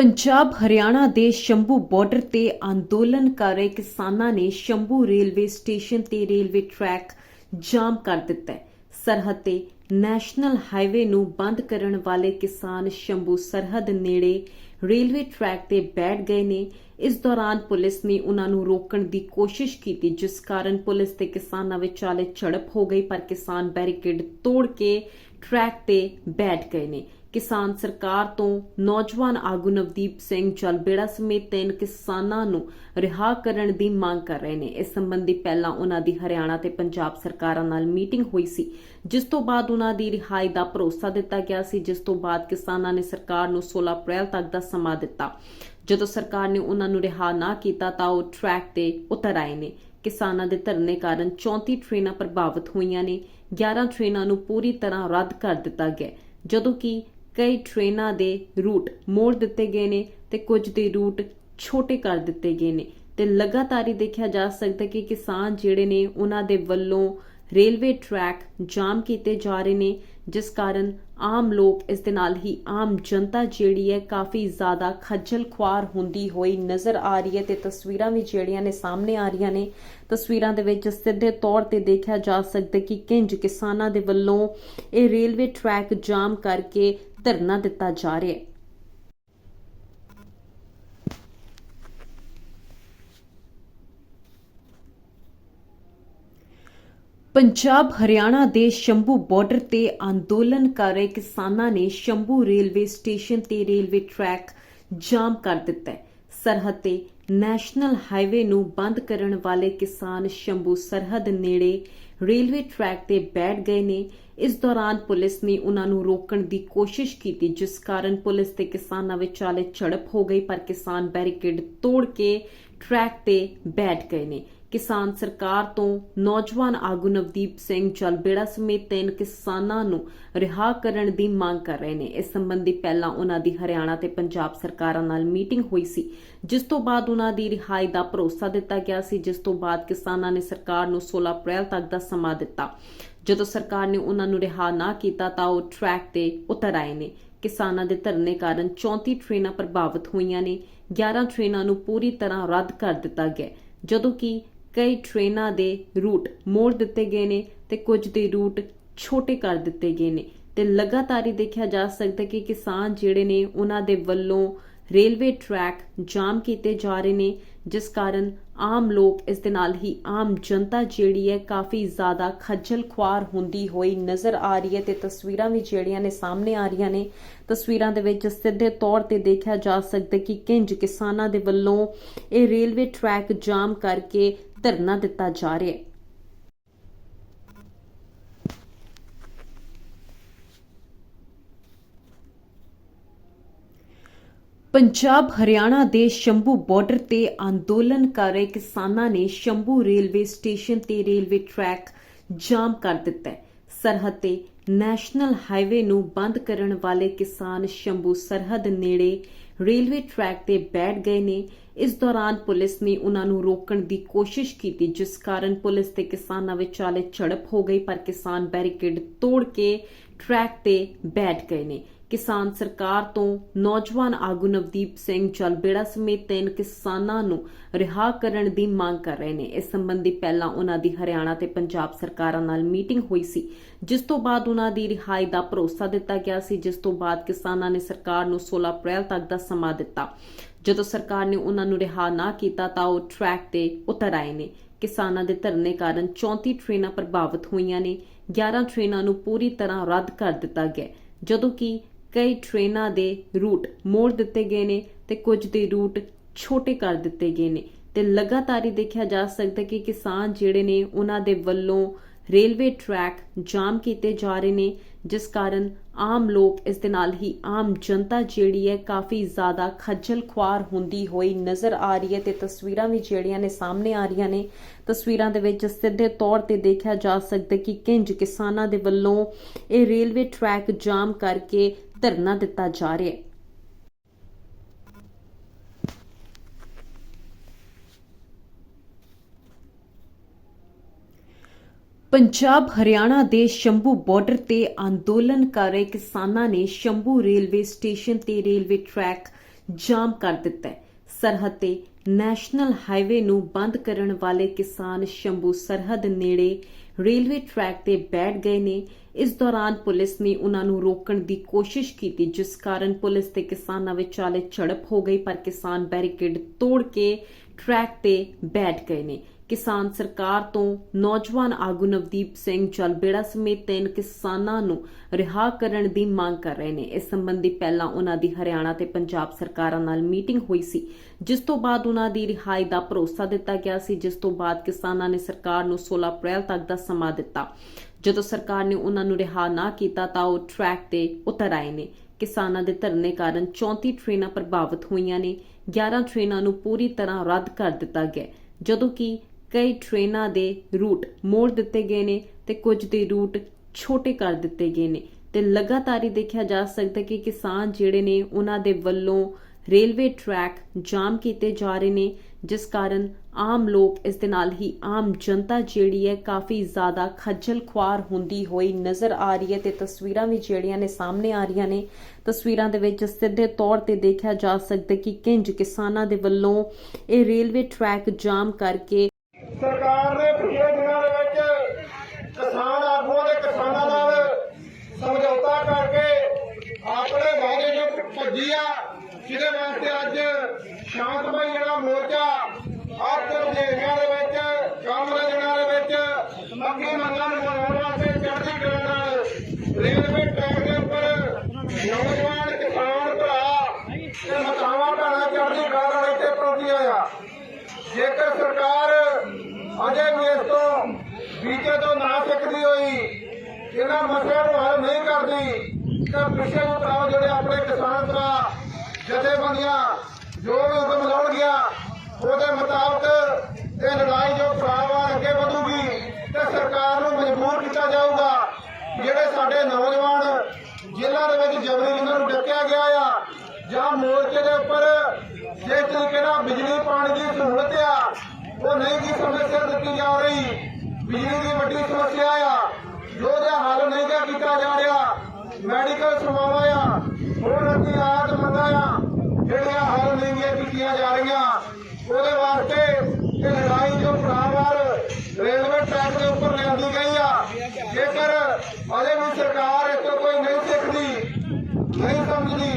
ਪੰਜਾਬ, ਹਰਿਆਣਾ ਦੇ ਸ਼ੰਭੂ ਬਾਰਡਰ ਤੇ ਅੰਦੋਲਨ ਕਰ ਰਹੇ ਕਿਸਾਨਾਂ ਨੇ ਸ਼ੰਭੂ ਰੇਲਵੇ ਸਟੇਸ਼ਨ ਤੇ ਰੇਲਵੇ ਟਰੈਕ ਜਾਮ ਕਰ ਦਿੱਤਾ ਹੈ। ਸਰਹੱਦ ਤੇ ਨੈਸ਼ਨਲ ਹਾਈਵੇ ਨੂੰ ਬੰਦ ਕਰਨ ਵਾਲੇ ਕਿਸਾਨ ਸ਼ੰਭੂ ਸਰਹੱਦ ਨੇੜੇ ਰੇਲਵੇ ਟਰੈਕ ਤੇ ਬੈਠ ਗਏ ਨੇ। ਇਸ ਦੌਰਾਨ ਪੁਲਿਸ ਨੇ ਉਹਨਾਂ ਨੂੰ ਰੋਕਣ ਦੀ ਕੋਸ਼ਿਸ਼ ਕੀਤੀ, ਜਿਸ ਕਾਰਨ ਪੁਲਿਸ ਤੇ ਕਿਸਾਨਾਂ ਵਿਚਾਲੇ ਝੜਪ ਹੋ ਗਈ, ਪਰ ਕਿਸਾਨ ਬੈਰੀਕੇਡ ਤੋੜ ਕੇ ਟਰੈਕ ਤੇ ਬੈਠ ਗਏ ਨੇ। ਕਿਸਾਨ ਸਰਕਾਰ ਤੋਂ ਨੌਜਵਾਨ ਆਗੂ ਨਵਦੀਪ ਸਿੰਘ ਜਲਬੇੜਾ ਸਮੇਤ ਤਿੰਨ ਕਿਸਾਨਾਂ ਨੂੰ ਰਿਹਾ ਕਰਨ ਦੀ ਮੰਗ ਕਰ ਰਹੇ ਨੇ। ਇਸ ਸੰਬੰਧੀ ਪਹਿਲਾਂ ਉਹਨਾਂ ਦੀ ਹਰਿਆਣਾ ਤੇ ਪੰਜਾਬ ਸਰਕਾਰਾਂ ਨਾਲ ਮੀਟਿੰਗ ਹੋਈ ਸੀ, ਜਿਸ ਤੋਂ ਬਾਅਦ ਉਹਨਾਂ ਦੀ ਰਿਹਾਈ ਦਾ ਭਰੋਸਾ ਦਿੱਤਾ ਗਿਆ ਸੀ, ਜਿਸ ਤੋਂ ਬਾਅਦ ਕਿਸਾਨਾਂ ਨੇ ਸਰਕਾਰ ਨੂੰ 16 ਅਪ੍ਰੈਲ ਤੱਕ ਦਾ ਸਮਾਂ ਦਿੱਤਾ। ਜਦੋਂ ਸਰਕਾਰ ਨੇ ਉਹਨਾਂ ਨੂੰ ਰਿਹਾ ਨਾ ਕੀਤਾ ਤਾਂ ਉਹ ਟਰੈਕ ਤੇ ਉਤਰ ਆਏ ਨੇ। ਕਿਸਾਨਾਂ ਦੇ ਧਰਨੇ ਕਾਰਨ 34 ਟ੍ਰੇਨਾਂ ਪ੍ਰਭਾਵਿਤ ਹੋਈਆਂ ਨੇ। 11 ਟ੍ਰੇਨਾਂ ਨੂੰ ਪੂਰੀ ਤਰ੍ਹਾਂ ਰੱਦ ਕਰ ਦਿੱਤਾ ਗਿਆ। ਜਦੋਂ ਕਿ ਕਈ ਟ੍ਰੇਨਾਂ ਦੇ ਰੂਟ ਮੋੜ ਦਿੱਤੇ ਗਏ ਨੇ ਤੇ ਕੁਝ ਦੇ ਰੂਟ ਛੋਟੇ ਕਰ ਦਿੱਤੇ ਗਏ ਨੇ। ਤੇ ਲਗਾਤਾਰ ਹੀ ਦੇਖਿਆ ਜਾ ਸਕਦਾ ਕਿ ਕਿਸਾਨ ਜਿਹੜੇ ਨੇ, ਉਹਨਾਂ ਦੇ ਵੱਲੋਂ ਰੇਲਵੇ ਟਰੈਕ ਜਾਮ ਕੀਤੇ ਜਾ ਰਹੇ ਨੇ, ਜਿਸ ਕਾਰਨ ਆਮ ਲੋਕ ਇਸ ਦੇ ਨਾਲ ਹੀ ਆਮ ਜਨਤਾ ਜਿਹੜੀ ਹੈ ਕਾਫੀ ਜ਼ਿਆਦਾ ਖੱਜਲ ਖੁਆਰ ਹੁੰਦੀ ਹੋਈ ਨਜ਼ਰ ਆ ਰਹੀ ਹੈ ਤੇ ਤਸਵੀਰਾਂ ਵੀ ਜਿਹੜੀਆਂ ਨੇ ਸਾਹਮਣੇ ਆ ਰਹੀਆਂ ਨੇ। ਤਸਵੀਰਾਂ ਦੇ ਵਿੱਚ ਸਿੱਧੇ ਤੌਰ ਤੇ ਦੇਖਿਆ ਜਾ ਸਕਦਾ ਕਿ ਕਿੰਜ ਕਿਸਾਨਾਂ ਦੇ ਵੱਲੋਂ ਇਹ ਰੇਲਵੇ ਟਰੈਕ ਜਾਮ ਕਰਕੇ ਧਰਨਾ ਦਿੱਤਾ ਜਾ ਰਿਹਾ ਹੈ। ਪੰਜਾਬ, ਹਰਿਆਣਾ ਦੇ ਸ਼ੰਭੂ ਬਾਰਡਰ ਤੇ ਅੰਦੋਲਨ ਕਰ ਰਹੇ ਕਿਸਾਨਾਂ ਨੇ ਸ਼ੰਭੂ ਰੇਲਵੇ ਸਟੇਸ਼ਨ ਤੇ ਰੇਲਵੇ ਟਰੈਕ ਜਾਮ ਕਰ ਦਿੱਤਾ ਹੈ। ਸਰਹੱਦ ਤੇ ਨੈਸ਼ਨਲ ਹਾਈਵੇ ਨੂੰ ਬੰਦ ਕਰਨ ਵਾਲੇ ਕਿਸਾਨ ਸ਼ੰਭੂ ਸਰਹੱਦ ਨੇੜੇ ਰੇਲਵੇ ਟਰੈਕ ਤੇ ਬੈਠ ਗਏ ਨੇ। ਇਸ ਦੌਰਾਨ ਪੁਲਿਸ ਨੇ ਉਹਨਾਂ ਨੂੰ ਰੋਕਣ ਦੀ ਕੋਸ਼ਿਸ਼ ਕੀਤੀ, ਜਿਸ ਕਾਰਨ ਪੁਲਿਸ ਤੇ ਕਿਸਾਨਾਂ ਵਿਚਾਲੇ ਝੜਪ ਹੋ ਗਈ, ਪਰ ਕਿਸਾਨ ਬੈਰੀਕੇਡ ਤੋੜ ਕੇ ਟਰੈਕ ਤੇ ਬੈਠ ਗਏ ਨੇ। ਕਿਸਾਨ ਸਰਕਾਰ ਤੋਂ ਨੌਜਵਾਨ ਆਗੂ ਨਵਦੀਪ ਸਿੰਘ ਜਲਬੇੜਾ ਸਮੇਤ ਤਿੰਨ ਕਿਸਾਨਾਂ ਨੂੰ ਰਿਹਾ ਕਰਨ ਦੀ ਮੰਗ ਕਰ ਰਹੇ ਨੇ। ਇਸ ਸੰਬੰਧੀ ਪਹਿਲਾਂ ਉਹਨਾਂ ਦੀ ਹਰਿਆਣਾ ਤੇ ਪੰਜਾਬ ਸਰਕਾਰਾਂ ਨਾਲ ਮੀਟਿੰਗ ਹੋਈ ਸੀ, ਜਿਸ ਤੋਂ ਬਾਅਦ ਉਹਨਾਂ ਦੀ ਰਿਹਾਈ ਦਾ ਭਰੋਸਾ ਦਿੱਤਾ ਗਿਆ ਸੀ, ਜਿਸ ਤੋਂ ਬਾਅਦ ਕਿਸਾਨਾਂ ਨੇ ਸਰਕਾਰ ਨੂੰ 16 ਅਪ੍ਰੈਲ ਤੱਕ ਦਾ ਸਮਾਂ ਦਿੱਤਾ। ਜਦੋਂ ਸਰਕਾਰ ਨੇ ਉਹਨਾਂ ਨੂੰ ਰਿਹਾ ਨਾ ਕੀਤਾ ਤਾਂ ਉਹ ਟਰੈਕ ਤੇ ਉਤਰ ਆਏ ਨੇ। ਕਿਸਾਨਾਂ ਦੇ ਧਰਨੇ ਕਾਰਨ 34 ਟ੍ਰੇਨਾਂ ਪ੍ਰਭਾਵਿਤ ਹੋਈਆਂ ਨੇ। 11 ਟ੍ਰੇਨਾਂ ਨੂੰ ਪੂਰੀ ਤਰ੍ਹਾਂ ਰੱਦ ਕਰ ਦਿੱਤਾ ਗਿਆ। ਜਦੋਂ ਕਿ ਕਈ ਟ੍ਰੇਨਾਂ ਦੇ ਰੂਟ ਮੋੜ ਦਿੱਤੇ ਗਏ ਨੇ ਤੇ ਕੁਝ ਦੇ ਰੂਟ ਛੋਟੇ ਕਰ ਦਿੱਤੇ ਗਏ ਨੇ। ਤੇ ਲਗਾਤਾਰ ਹੀ ਦੇਖਿਆ ਜਾ ਸਕਦਾ ਕਿ ਕਿਸਾਨ ਜਿਹੜੇ ਨੇ, ਉਹਨਾਂ ਦੇ ਵੱਲੋਂ ਰੇਲਵੇ ਟਰੈਕ ਜਾਮ ਕੀਤੇ ਜਾ ਰਹੇ ਨੇ, ਜਿਸ ਕਾਰਨ ਆਮ ਲੋਕ ਇਸ ਦੇ ਨਾਲ ਹੀ ਆਮ ਜਨਤਾ ਜਿਹੜੀ ਹੈ ਕਾਫੀ ਜ਼ਿਆਦਾ ਖੱਜਲ ਖੁਆਰ ਹੁੰਦੀ ਹੋਈ ਨਜ਼ਰ ਆ ਰਹੀ ਹੈ ਤੇ ਤਸਵੀਰਾਂ ਵੀ ਜਿਹੜੀਆਂ ਨੇ ਸਾਹਮਣੇ ਆ ਰਹੀਆਂ ਨੇ। ਤਸਵੀਰਾਂ ਦੇ ਵਿੱਚ ਸਿੱਧੇ ਤੌਰ ਤੇ ਦੇਖਿਆ ਜਾ ਸਕਦਾ ਕਿ ਕਿੰਜ ਕਿਸਾਨਾਂ ਦੇ ਵੱਲੋਂ ਇਹ ਰੇਲਵੇ ਟਰੈਕ ਜਾਮ ਕਰਕੇ ਧਰਨਾ ਦਿੱਤਾ ਜਾ ਰਿਹਾ ਹੈ। ਪੰਜਾਬ, ਹਰਿਆਣਾ ਦੇ ਸ਼ੰਭੂ ਬਾਰਡਰ ਤੇ ਅੰਦੋਲਨ ਕਰ ਰਹੇ ਕਿਸਾਨਾਂ ਨੇ ਸ਼ੰਭੂ ਰੇਲਵੇ ਸਟੇਸ਼ਨ ਤੇ ਰੇਲਵੇ ਟਰੈਕ ਜਾਮ ਕਰ ਦਿੱਤਾ ਹੈ। ਸਰਹੱਦ ਤੇ ਨੈਸ਼ਨਲ ਹਾਈਵੇ ਨੂੰ ਬੰਦ ਕਰਨ ਵਾਲੇ ਕਿਸਾਨ ਸ਼ੰਭੂ ਸਰਹੱਦ ਨੇੜੇ ਰੇਲਵੇ ਟਰੈਕ ਤੇ ਬੈਠ ਗਏ ਨੇ। ਇਸ ਦੌਰਾਨ ਪੁਲਿਸ ਨੇ ਉਹਨਾਂ ਨੂੰ ਰੋਕਣ ਦੀ ਕੋਸ਼ਿਸ਼ ਕੀਤੀ, ਜਿਸ ਕਾਰਨ ਪੁਲਿਸ ਤੇ ਕਿਸਾਨਾਂ ਵਿਚਾਲੇ ਝੜਪ ਹੋ ਗਈ, ਪਰ ਕਿਸਾਨ ਬੈਰੀਕੇਡ ਤੋੜ ਕੇ ਟਰੈਕ ਤੇ ਬੈਠ ਗਏ ਨੇ। ਕਿਸਾਨ ਸਰਕਾਰ ਤੋਂ ਨੌਜਵਾਨ ਆਗੂ ਨਵਦੀਪ ਸਿੰਘ ਜਲਬੇੜਾ ਸਮੇਤ ਤਿੰਨ ਕਿਸਾਨਾਂ ਨੂੰ ਰਿਹਾ ਕਰਨ ਦੀ ਮੰਗ ਕਰ ਰਹੇ ਨੇ। ਇਸ ਸੰਬੰਧੀ ਪਹਿਲਾਂ ਉਹਨਾਂ ਦੀ ਹਰਿਆਣਾ ਤੇ ਪੰਜਾਬ ਸਰਕਾਰਾਂ ਨਾਲ ਮੀਟਿੰਗ ਹੋਈ ਸੀ, ਜਿਸ ਤੋਂ ਬਾਅਦ ਉਹਨਾਂ ਦੀ ਰਿਹਾਈ ਦਾ ਭਰੋਸਾ ਦਿੱਤਾ ਗਿਆ ਸੀ, ਜਿਸ ਤੋਂ ਬਾਅਦ ਕਿਸਾਨਾਂ ਨੇ ਸਰਕਾਰ ਨੂੰ 16 ਅਪ੍ਰੈਲ ਤੱਕ ਦਾ ਸਮਾਂ ਦਿੱਤਾ। ਜਦੋਂ ਸਰਕਾਰ ਨੇ ਉਹਨਾਂ ਨੂੰ ਰਿਹਾ ਨਾ ਕੀਤਾ ਤਾਂ ਉਹ ਟਰੈਕ ਤੇ ਉਤਰ ਆਏ ਨੇ। ਕਿਸਾਨਾਂ ਦੇ ਧਰਨੇ ਕਾਰਨ 34 ਟ੍ਰੇਨਾਂ ਪ੍ਰਭਾਵਿਤ ਹੋਈਆਂ ਨੇ। 11 ਟ੍ਰੇਨਾਂ ਨੂੰ ਪੂਰੀ ਤਰ੍ਹਾਂ ਰੱਦ ਕਰ ਦਿੱਤਾ ਗਿਆ। ਜਦੋਂ ਕਿ ਕਈ ਟ੍ਰੇਨਾਂ ਦੇ ਰੂਟ ਮੋੜ ਦਿੱਤੇ ਗਏ ਨੇ ਤੇ ਕੁਝ ਦੇ ਰੂਟ ਛੋਟੇ ਕਰ ਦਿੱਤੇ ਗਏ ਨੇ। ਤੇ ਲਗਾਤਾਰ ਹੀ ਦੇਖਿਆ ਜਾ ਸਕਦਾ ਕਿ ਕਿਸਾਨ ਜਿਹੜੇ ਨੇ, ਉਹਨਾਂ ਦੇ ਵੱਲੋਂ ਰੇਲਵੇ ਟਰੈਕ ਜਾਮ ਕੀਤੇ ਜਾ ਰਹੇ ਨੇ, ਜਿਸ ਕਾਰਨ ਆਮ ਲੋਕ ਇਸ ਦੇ ਨਾਲ ਹੀ ਆਮ ਜਨਤਾ ਜਿਹੜੀ ਹੈ ਕਾਫੀ ਜ਼ਿਆਦਾ ਖੱਜਲ ਖੁਆਰ ਹੁੰਦੀ ਹੋਈ ਨਜ਼ਰ ਆ ਰਹੀ ਹੈ ਤੇ ਤਸਵੀਰਾਂ ਵੀ ਜਿਹੜੀਆਂ ਨੇ ਸਾਹਮਣੇ ਆ ਰਹੀਆਂ ਨੇ। ਤਸਵੀਰਾਂ ਦੇ ਵਿੱਚ ਸਿੱਧੇ ਤੌਰ ਤੇ ਦੇਖਿਆ ਜਾ ਸਕਦਾ ਕਿ ਕਿੰਜ ਕਿਸਾਨਾਂ ਦੇ ਵੱਲੋਂ ਇਹ ਰੇਲਵੇ ਟਰੈਕ ਜਾਮ ਕਰਕੇ ਧਰਨਾ ਦਿੱਤਾ ਜਾ ਰਿਹਾ ਹੈ। ਪੰਜਾਬ ਹਰਿਆਣਾ ਦੇ ਸ਼ੰਭੂ ਬਾਰਡਰ ਤੇ ਅੰਦੋਲਨ ਕਰ ਰਹੇ ਕਿਸਾਨਾਂ ਨੇ ਸ਼ੰਭੂ ਰੇਲਵੇ ਸਟੇਸ਼ਨ ਤੇ ਰੇਲਵੇ ਟਰੈਕ ਜਾਮ ਕਰ ਦਿੱਤਾ ਹੈ। ਸਰਹੱਦ ਤੇ ਨੈਸ਼ਨਲ ਹਾਈਵੇ ਨੂੰ ਬੰਦ ਕਰਨ ਵਾਲੇ ਕਿਸਾਨ ਸ਼ੰਭੂ ਸਰਹੱਦ ਨੇੜੇ ਰੇਲਵੇ ਟਰੈਕ ਤੇ ਬੈਠ ਗਏ ਨੇ। ਇਸ ਦੌਰਾਨ ਪੁਲਿਸ ਨੇ ਉਹਨਾਂ ਨੂੰ ਰੋਕਣ ਦੀ ਕੋਸ਼ਿਸ਼ ਕੀਤੀ, ਜਿਸ ਕਾਰਨ ਪੁਲਿਸ ਤੇ ਕਿਸਾਨਾਂ ਵਿਚਾਲੇ ਝੜਪ ਹੋ ਗਈ, ਪਰ ਕਿਸਾਨ ਬੈਰੀਕੇਡ ਤੋੜ ਕੇ ਟਰੈਕ ਤੇ ਬੈਠ ਗਏ ਨੇ। ਕਿਸਾਨ ਸਰਕਾਰ ਤੋਂ ਨੌਜਵਾਨ ਆਗੂ ਨਵਦੀਪ ਸਿੰਘ ਜਲਬੇੜਾ ਸਮੇਤ ਤਿੰਨ ਕਿਸਾਨਾਂ ਨੂੰ ਰਿਹਾ ਕਰਨ ਦੀ ਮੰਗ ਕਰ ਰਹੇ ਨੇ। ਇਸ ਸੰਬੰਧੀ ਪਹਿਲਾਂ ਉਹਨਾਂ ਦੀ ਹਰਿਆਣਾ ਤੇ ਪੰਜਾਬ ਸਰਕਾਰਾਂ ਨਾਲ ਮੀਟਿੰਗ ਹੋਈ ਸੀ, ਜਿਸ ਤੋਂ ਬਾਅਦ ਉਹਨਾਂ ਦੀ ਰਿਹਾਈ ਦਾ ਭਰੋਸਾ ਦਿੱਤਾ ਗਿਆ ਸੀ, ਜਿਸ ਤੋਂ ਬਾਅਦ ਕਿਸਾਨਾਂ ਨੇ ਸਰਕਾਰ ਨੂੰ 16 ਅਪ੍ਰੈਲ ਤੱਕ ਦਾ ਸਮਾਂ ਦਿੱਤਾ। ਜਦੋਂ ਸਰਕਾਰ ਨੇ ਉਹਨਾਂ ਨੂੰ ਰਿਹਾ ਨਾ ਕੀਤਾ ਤਾਂ ਉਹ ਟਰੈਕ ਤੇ ਉਤਰ ਆਏ ਨੇ। ਕਿਸਾਨਾਂ ਦੇ ਧਰਨੇ ਕਾਰਨ 34 ਟ੍ਰੇਨਾਂ ਪ੍ਰਭਾਵਿਤ ਹੋਈਆਂ ਨੇ। 11 ਟ੍ਰੇਨਾਂ ਨੂੰ ਪੂਰੀ ਤਰ੍ਹਾਂ ਰੱਦ ਕਰ ਦਿੱਤਾ ਗਿਆ। ਜਦੋਂ ਕਿ ਕਈ ਟ੍ਰੇਨਾਂ ਦੇ ਰੂਟ ਮੋੜ ਦਿੱਤੇ ਗਏ ਨੇ ਤੇ ਕੁਝ ਦੇ ਰੂਟ ਛੋਟੇ ਕਰ ਦਿੱਤੇ ਗਏ ਨੇ। ਤੇ ਲਗਾਤਾਰ ਹੀ ਦੇਖਿਆ ਜਾ ਸਕਦਾ ਕਿ ਕਿਸਾਨ ਜਿਹੜੇ ਨੇ, ਉਹਨਾਂ ਦੇ ਵੱਲੋਂ ਰੇਲਵੇ ਟਰੈਕ ਜਾਮ ਕੀਤੇ ਜਾ ਰਹੇ ਨੇ, ਜਿਸ ਕਾਰਨ ਆਮ ਲੋਕ ਇਸ ਦੇ ਨਾਲ ਹੀ ਆਮ ਜਨਤਾ ਜਿਹੜੀ ਹੈ ਕਾਫੀ ਜ਼ਿਆਦਾ ਖੱਜਲ ਖੁਆਰ ਹੁੰਦੀ ਹੋਈ ਨਜ਼ਰ ਆ ਰਹੀ ਹੈ ਤੇ ਤਸਵੀਰਾਂ ਵੀ ਜਿਹੜੀਆਂ ਨੇ ਸਾਹਮਣੇ ਆ ਰਹੀਆਂ ਨੇ। ਤਸਵੀਰਾਂ ਦੇ ਵਿੱਚ ਸਿੱਧੇ ਤੌਰ ਤੇ ਦੇਖਿਆ ਜਾ ਸਕਦਾ ਕਿ ਕਿੰਜ ਕਿਸਾਨਾਂ ਦੇ ਵੱਲੋਂ ਇਹ ਰੇਲਵੇ ਟਰੈਕ ਜਾਮ ਕਰਕੇ ਸਰਕਾਰ ਨੇ ਪਿਛਲੇ ਦਿਨਾਂ ਦੇ ਵਿੱਚ ਕਿਸਾਨ ਆਗੂਆਂ ਦੇ ਕਿਸਾਨਾਂ ਨਾਲ ਸਮਝੌਤਾ ਕਰਕੇ ਆਪਣੇ ਵਾਅਦੇ ਜੋ ਭੱਜੀ ਆ ਜਿਹਦੇ ਵਾਸਤੇ ਅੱਜ ਸ਼ਾਂਤਮਈ ਜਿਹੜਾ ਮੋਰਚਾ ਆਤਮ ਏਰੀਆ ਦੇ ਵਿੱਚ ਕਾਮਰੇ ਦਿਨਾਂ ਦੇ ਵਿੱਚ ਮੰਗਾਂ ਨੂੰ ਮਨਾਉਣ ਵਾਸਤੇ ਚੜ੍ਹਦੀ ਕਲਾ ਨਾਲ। ਰੇਲਵੇ ਟਰੈਕ ਦੇ ਉੱਪਰ ਨੌਜਵਾਨ ਕਿਸਾਨ ਭਰਾ ਤੇ ਮਤਾਵਾਂ ਭੈਣਾਂ ਚੜ੍ਹਦੀ ਕਲਾ ਨਾਲ ਇੱਥੇ ਪਹੁੰਚੀਆਂ ਆ। ਜੇਕਰ ਸਰਕਾਰ ਅਜੇ ਵੀ ਇਸ ਤੋਂ ਬੀਜੇ ਤੋਂ ਨਾ ਸਿੱਖਦੀ ਹੋਈ ਇਹਨਾਂ ਮਸਲਿਆਂ ਨੂੰ ਹੱਲ ਨਹੀਂ ਕਰਦੀ, ਤਾਂ ਪਿਛੇ ਨੂੰ ਤਾਂ ਜਿਹੜੇ ਆਪਣੇ ਕਿਸਾਨ ਭਰਾ, ਜਥੇਬੰਦੀਆਂ ਜੋ ਵੀ ਹੁਕਮ ਲਾਉਣਗੀਆਂ, ਉਹਦੇ ਮੁਤਾਬਕ ਇਹ ਲੜਾਈ ਜੋ ਭਰਾਵਾਂ ਅੱਗੇ ਵਧੂਗੀ ਤੇ ਸਰਕਾਰ ਨੂੰ ਮਜਬੂਰ ਕੀਤਾ ਜਾਊਗਾ ਜਿਹੜੇ ਸਾਡੇ ਨੌਜਵਾਨ ਜ਼ਿਲ੍ਹਾ ਦੇ ਵਿੱਚ ਜਬਰੀ ਜਿਨ੍ਹਾਂ ਨੂੰ ਡੱਕਿਆ ਗਿਆ ਆ ਜਾਂ ਮੋਰਚੇ ਦੇ ਉੱਪਰ ਜਿਸ ਤਰੀਕੇ ਨਾਲ ਬਿਜਲੀ ਪਾਣੀ ਦੀ ਸਹੂਲਤ ਆ, ਉਹ ਨਹੀਂ ਕੀ ਸਮੇਂ ਦਿੱਤੀ ਜਾ ਰਹੀ। ਬਿਜਲੀ ਦੀ ਵੱਡੀ ਸਮੱਸਿਆ ਆ, ਜੋ ਉਹਦਾ ਹੱਲ ਨਹੀਂ ਗਾ ਕੀਤਾ ਜਾ ਰਿਹਾ, ਮੈਡੀਕਲ ਸੇਵਾਵਾਂ ਆ ਹੁਣ ਅੱਗੇ ਆਦ ਮੰਗਾਂ ਆ, ਜਿਹੜੀਆਂ ਹੱਲ ਨਹੀਂ ਗੀਆਂ ਕੀਤੀਆਂ ਜਾ ਰਹੀਆਂ। ਉਹਦੇ ਵਾਸਤੇ ਇਹ ਲੜਾਈ ਜੋ ਭਰਾਵਾਰ ਰੇਲਵੇ ਟਰੈਕ ਦੇ ਉੱਪਰ ਲਿਆਂਦੀ ਗਈ ਆ ਜੇਕਰ ਅਜੇ ਵੀ ਸਰਕਾਰ ਇਸ ਤੋਂ ਕੋਈ ਨਹੀਂ ਸਿੱਖਦੀ, ਨਹੀਂ ਸਮਝਦੀ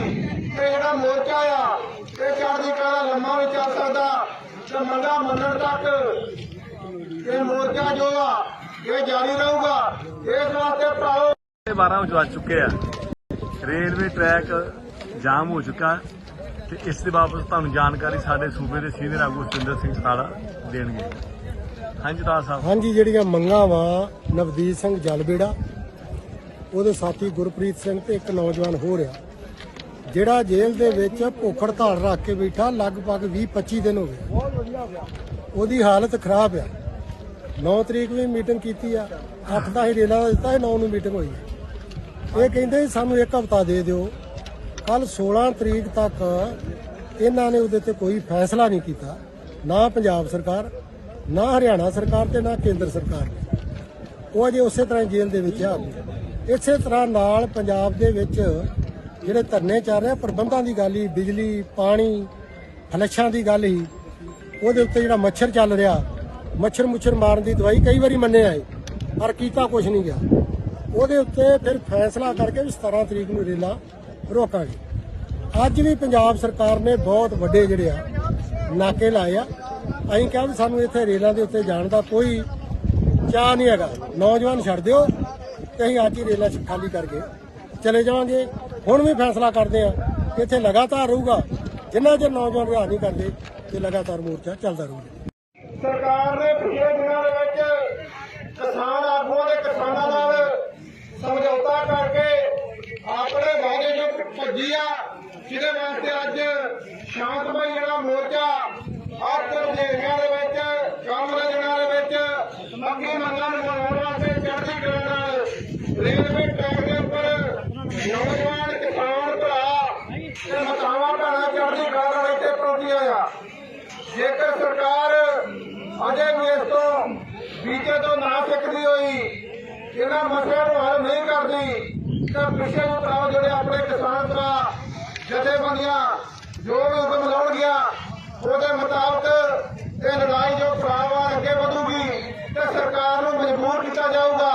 ਕਿ ਜਿਹੜਾ ਮੋਰਚਾ ਆ ਇਹ ਚੜ੍ਹਦੀ ਕਲਾ ਲੰਮਾ ਵੀ ਚੱਲ ਸਕਦਾ, ਤੇ ਮੰਗਾ ਮੰਨਣ ਤੱਕ ਇਹ ਮੋਰਚਾ ਜੋ ਆ, ਇਹ ਜਾਰੀ ਰਹੂਗਾ। ਇਸ ਵਾਸਤੇ ਭਰਾਓ 12 ਵਜੇ ਵੱਜ ਚੁੱਕੇ ਆ। ਰੇਲਵੇ ਟਰੈਕ ਜਾਮ ਹੋ ਚੁੱਕਾ। ਤੇ ਇਸ ਦੇ ਬਾਬਤ ਤੁਹਾਨੂੰ ਜਾਣਕਾਰੀ ਸਾਡੇ ਸੂਬੇ ਦੇ ਸੀਨੀਅਰ ਆਗੂ ਸਤਿੰਦਰ ਸਿੰਘ ਸਾਲਾ ਦੇਣਗੇ। ਹਾਂਜੀ ਤਾਂ ਸਾਹਿਬ। ਹਾਂਜੀ, ਜਿਹੜੀਆਂ ਮੰਗਾਂ ਵਾ, ਨਵਦੀਪ ਸਿੰਘ ਜਲਬੇੜਾ, ਉਹਦੇ ਸਾਥੀ ਗੁਰਪ੍ਰੀਤ ਸਿੰਘ ਤੇ ਇੱਕ ਨੌਜਵਾਨ ਹੋ ਰਿਹਾ ਜਿਹੜਾ ਜੇਲ੍ਹ ਦੇ ਵਿੱਚ ਭੁੱਖ ਹੜਤਾਲ ਰੱਖ ਕੇ ਬੈਠਾ, ਲਗਭਗ 20-25 ਦਿਨ ਹੋ ਗਏ। ਉਹਦੀ ਹਾਲਤ ਖਰਾਬ ਆ। 9 ਤਰੀਕ ਵੀ ਮੀਟਿੰਗ ਕੀਤੀ ਆ। 8 ਦਾ ਹੀ ਰੇਲਾ ਦਿੱਤਾ ਇਹ 9 ਨੂੰ ਮੀਟਿੰਗ ਹੋਈ ਇਹ ਕਹਿੰਦੇ ਸਾਨੂੰ ਇੱਕ ਹਫ਼ਤਾ ਦੇ ਦਿਓ। ਕੱਲ 16 ਤਰੀਕ ਤੱਕ ਇਹਨਾਂ ਨੇ ਉਹਦੇ ਤੇ ਕੋਈ ਫੈਸਲਾ ਨਹੀਂ ਕੀਤਾ, ਨਾ ਪੰਜਾਬ ਸਰਕਾਰ ਨਾ ਹਰਿਆਣਾ ਸਰਕਾਰ ਤੇ ਨਾ ਕੇਂਦਰ ਸਰਕਾਰ। ਨੇ ਉਹ ਅਜੇ ਉਸੇ ਤਰ੍ਹਾਂ ਹੀ ਜੇਲ੍ਹ ਦੇ ਵਿੱਚ ਆ। ਇਸੇ ਤਰ੍ਹਾਂ ਨਾਲ ਪੰਜਾਬ ਦੇ ਵਿੱਚ ਜਿਹੜੇ ਧਰਨੇ ਚੱਲ ਰਹੇ ਪ੍ਰਬੰਧਾਂ ਦੀ ਗੱਲ ਹੀ, ਬਿਜਲੀ, ਪਾਣੀ, ਫਲੱਸ਼ਾਂ ਦੀ ਗੱਲ ਹੀ, ਉਹਦੇ ਉੱਤੇ ਜਿਹੜਾ ਮੱਛਰ ਚੱਲ ਰਿਹਾ, ਮੱਛਰ ਮੁੱਛਰ ਮਾਰਨ ਦੀ ਦਵਾਈ ਕਈ ਵਾਰੀ ਮੰਨੇ ਆਏ, ਪਰ ਕੀਤਾ ਕੁਝ ਨਹੀਂ ਗਿਆ। ਉਹਦੇ ਉੱਤੇ ਫਿਰ ਫੈਸਲਾ ਕਰਕੇ ਵੀ 17 ਤਰੀਕ ਨੂੰ ਰੇਲਾ ਰੋਕਾਂਗੇ। ਅੱਜ ਵੀ ਪੰਜਾਬ ਸਰਕਾਰ ਨੇ ਬਹੁਤ ਵੱਡੇ ਜਿਹੜੇ ਆ, ਨਾਕੇ ਲਾਏ ਆ। ਅਸੀਂ ਕਿਹਾ ਵੀ ਸਾਨੂੰ ਇੱਥੇ ਰੇਲਾਂ ਦੇ ਉੱਤੇ ਜਾਣ ਦਾ ਕੋਈ ਚਾਹ ਨਹੀਂ ਹੈਗਾ। ਨੌਜਵਾਨ ਛੱਡ ਦਿਓ ਤੇ ਅਸੀਂ ਅੱਜ ਹੀ ਰੇਲਾਂ ਖਾਲੀ ਕਰਕੇ ਚਲੇ ਜਾਵਾਂਗੇ। ਹੁਣ ਵੀ ਫੈਸਲਾ ਕਰਦੇ ਆ ਕਿ ਇੱਥੇ ਲਗਾਤਾਰ ਰਹੂਗਾ। ਜਿੰਨਾ ਚਿਰ ਨੌਜਵਾਨ ਰਿਹਾ ਨਹੀਂ ਕਰਦੇ, ਤੇ ਲਗਾਤਾਰ ਮੋਰਚਾ ਚੱਲਦਾ ਰਹੂਗਾ। ਸਰਕਾਰ ਨੇ ਪਿਛਲੇ ਦਿਨਾਂ ਦੇ ਵਿੱਚ ਕਿਸਾਨ ਆਗੂਆਂ ਦੇ ਕਿਸਾਨਾਂ ਨਾਲ ਸਮਝੌਤਾ ਕਰਕੇ ਆਪਣੇ ਵਾਅਦੇ ਜੋ ਭੱਜੀ ਆ ਜਿਹਦੇ ਵਾਸਤੇ ਅੱਜ ਸ਼ਾਂਤਮਈ ਜਿਹੜਾ ਮੋਰਚਾ ਆਤਮ ਦੇ ਵਿੱਚ ਕਾਮਰੇ ਦਿਨਾਂ ਦੇ ਵਿੱਚ ਅੱਗੇ ਮੰਗਾਂ ਨੂੰ ਮਨਾਉਣ ਵਾਸਤੇ ਚੜ੍ਹਦੀ ਕਲਾ ਨਾਲ ਰੇਲਵੇ ਟਰੈਕ ਦੇ ਉੱਪਰ ਨੌਜਵਾਨ ਕਿਸਾਨ ਭਰਾ ਤੇ ਮਤਾਵਾਂ ਭੈਣਾਂ ਚੜ੍ਹਦੀ ਕਲਾ ਨਾਲ ਇੱਥੇ ਪਹੁੰਚੀਆਂ ਆ ਜੇਕਰ ਸਰਕਾਰ ਅਜੇ ਵੀ ਇਸ ਤੋਂ ਬੀਜੇ ਤੋਂ ਨਾ ਸਿੱਖਦੀ ਹੋਈ ਇਹਨਾਂ ਮਸਲਿਆਂ ਨੂੰ ਹੱਲ ਨਹੀਂ ਕਰਦੀ ਤਾਂ ਪਿਛੇ ਨੂੰ ਤਾਂ ਜਿਹੜੇ ਆਪਣੇ ਕਿਸਾਨ ਭਰਾ, ਜਥੇਬੰਦੀਆਂ, ਜੋ ਵੀ ਹੁਕਮ ਲਾਉਣਗੀਆਂ ਉਹਦੇ ਮੁਤਾਬਕ ਇਹ ਲੜਾਈ ਜੋ ਫਰਾਵਾ ਅੱਗੇ ਵਧੂਗੀ ਤੇ ਸਰਕਾਰ ਨੂੰ ਮਜਬੂਰ ਕੀਤਾ ਜਾਊਗਾ।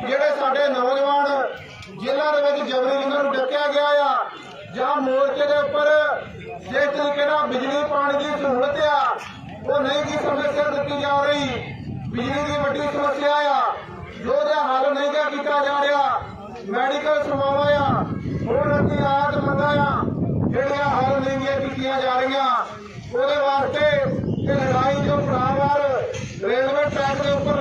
ਜਿਹੜੇ ਸਾਡੇ ਨੌਜਵਾਨ ਜੇਲ੍ਹਾਂ ਦੇ ਵਿੱਚ ਜਬਰੀ ਜਿਨ੍ਹਾਂ ਨੂੰ ਡੱਕਿਆ ਗਿਆ ਆ, ਜਾਂ ਮੋਰਚੇ ਦੇ ਉੱਪਰ ਜਿਸ ਤਰੀਕੇ ਨਾਲ ਬਿਜਲੀ, ਪਾਣੀ ਦੀ ਸਹੂਲਤ ਆ, ਉਹ ਨਹੀਂ ਕੀ ਸਮੱਸਿਆ ਦਿੱਤੀ ਜਾ ਰਹੀ। ਬਿਜਲੀ ਦੀ ਵੱਡੀ ਸਮੱਸਿਆ ਆ, ਜੋ ਉਹਦਾ ਹੱਲ ਨਹੀਂ ਕੀਤਾ ਜਾ ਰਿਹਾ। ਮੈਡੀਕਲ ਸੇਵਾਵਾਂ ਆ ਹੋਰ ਅਸੀਂ ਆਦ ਮੰਗਾ ਆ ਜਿਹੜੀਆਂ ਹਰ ਲਿੰਗੀਆਂ ਕੀਤੀਆਂ ਜਾ ਰਹੀਆਂ। ਉਹਦੇ ਵਾਸਤੇ ਇਹ ਲੜਾਈ ਜੋ ਪੜਾਵਾਰ ਰੇਲਵੇ ਟਰੈਕ ਦੇ ਉੱਪਰ